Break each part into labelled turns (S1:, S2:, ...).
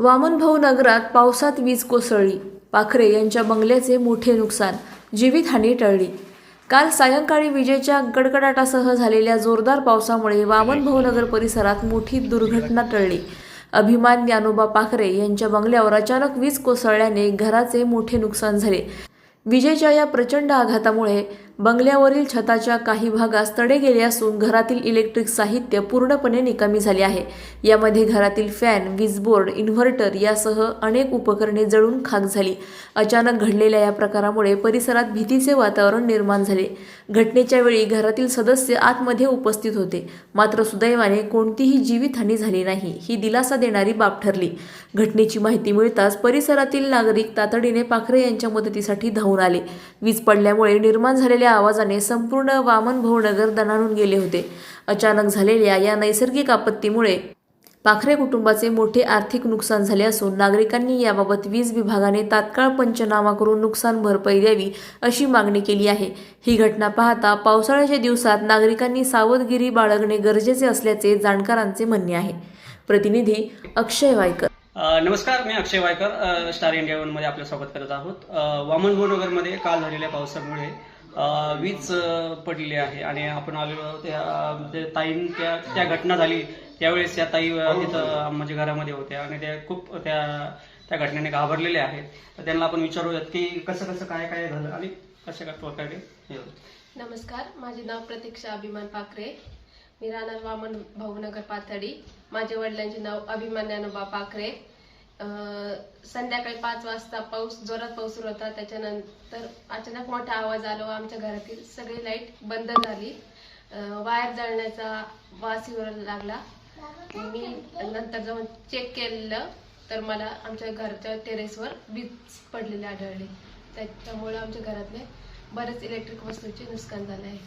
S1: वामनभाऊ नगरात पावसात वीज कोसळली. पाखरे यांच्या बंगल्याचे मोठे नुकसान जीवितहानी टळली. काल सायंकाळी विजेच्या गडगडाटासह झालेल्या जोरदार पावसामुळे वामनभाऊ नगर परिसरात मोठी दुर्घटना टळली. अभिमान ज्ञानोबा पाखरे यांच्या बंगल्यावर अचानक वीज कोसळल्याने घराचे मोठे नुकसान झाले. विजेच्या या प्रचंड आघातामुळे बंगल्यावरील छताच्या काही भागास तडे गेले असून घरातील इलेक्ट्रिक साहित्य पूर्णपणे निकामी झाले आहे. यामध्ये घरातील फॅन वीज बोर्ड इन्व्हर्टर यासह अनेक उपकरणे जळून खाक झाली. अचानक घडलेल्या या प्रकारामुळे परिसरात भीतीचे वातावरण निर्माण झाले. घटनेच्या वेळी घरातील सदस्य आतमध्ये उपस्थित होते. मात्र सुदैवाने कोणतीही जीवितहानी झाली नाही ही दिलासा देणारी बाब ठरली. घटनेची माहिती मिळताच परिसरातील नागरिक तातडीने पाखरे यांच्या मदतीसाठी धावून आले. वीज पडल्यामुळे निर्माण झालेल्या आवाजाने संपूर्ण वामन नगर दणाणून गेले होते. अचानक झालेल्या या नैसर्गिक आपत्तीमुळे पाखरे कुटुंबाचे मोठे आर्थिक नुकसान झाले असून नागरिकांनी याबाबत वीज विभागाने तात्काळ पंचनामा करून नुकसान भरपाई द्यावी अशी मागणी केली आहे. ही घटना पाहता पावसाळ्याच्या दिवसात नागरिकांनी सावधगिरी बाळगणे गरजेचे असल्याचे जाणकारांचे म्हणणे आहे. प्रतिनिधी अक्षय वायकर.
S2: नमस्कार मी अक्षय वायकर स्टार इंडिया वनमध्ये आपलं स्वागत करत आहोत. वामनभोनगरमध्ये काल झालेल्या पावसामुळे वीज पडलेली आहे आणि आपण आलेलो त्या ताईं त्या त्या घटना झाली. त्यावेळेस त्या ताई अ, तिथं माझ्या घरामध्ये होत्या आणि त्या खूप त्या त्या घटनेने घाबरलेल्या आहेत. तर त्यांना आपण विचारूयात की कसं कसं काय काय झालं आणि कशा काय प्रकारे हे.
S3: नमस्कार माझे नाव प्रतीक्षा अभिमान पाखरे मी राहणार वामन भाऊनगर पाथडी माझ्या वडिलांचे नाव अभिमान ज्ञानोबा पाखरे अं, संध्याकाळी पाच वाजता पाऊस जोरात पाऊस सुरू होता. त्याच्यानंतर अचानक मोठा आवाज आलो. आमच्या घरातील सगळी लाइट बंद झाली. वायर जळण्याचा वास येऊ लागला. मी नंतर जाऊन चेक केलं. तर मला आमच्या घरच्या टेरेसवर वीज पडलेली आढळली. त्याच्यामुळे आमच्या घरातले बरेच इलेक्ट्रिक वस्तूंचे नुकसान झालं आहे.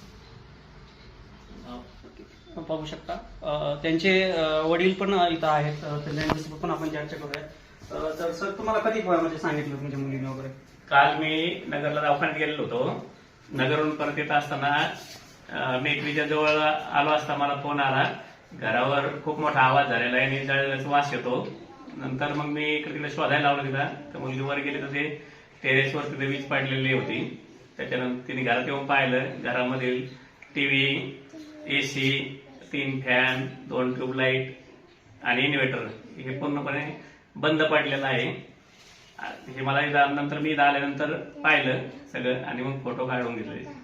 S2: पाहू शकता. त्यांचे वडील पण इथं आहेत. त्यांच्यासोबत पण आपण चर्चा करूया तर सर तुम्हाला कधी म्हणजे सांगितलं तुमच्या मुलीने वगैरे?
S4: काल मी नगरला दवाखान्यात गेलेलो होतो. नगरहून परत येत असताना अं, मेकरीच्या जवळ आलो असता मला फोन आला. घरावर खूप मोठा आवाज झालेला आहे. आणि जळल्याचा वास येतो. नंतर मग मी इकडे तिकडे शोधायला लावलं तिला. तर मुलगी वर गेली तर ते टेरेसवर तिथे वीज पडलेली होती. त्याच्यानंतर तिने घरात येऊन पाहिलं. घरामधील टीव्ही एसी तीन फॅन दोन ट्यूबलाईट आणि इन्व्हर्टर हे पूर्णपणे बंद पडलेलं आहे. हे मला इथं नंतर मी इथं आल्यानंतर पाहिलं सगळं आणि मग फोटो काढून घेतले.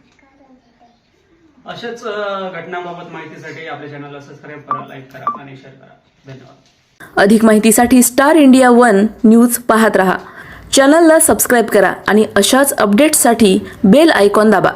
S2: अशाच अ, घटनांबाबत माहितीसाठी आपल्या चॅनलला सबस्क्राईब करा लाईक करा आणि शेअर करा. धन्यवाद.
S1: अधिक माहितीसाठी स्टार इंडिया वन न्यूज पाहत रहा. चॅनलला सबस्क्राईब करा आणि अशाच अपडेट्ससाठी बेल आयकॉन दाबा.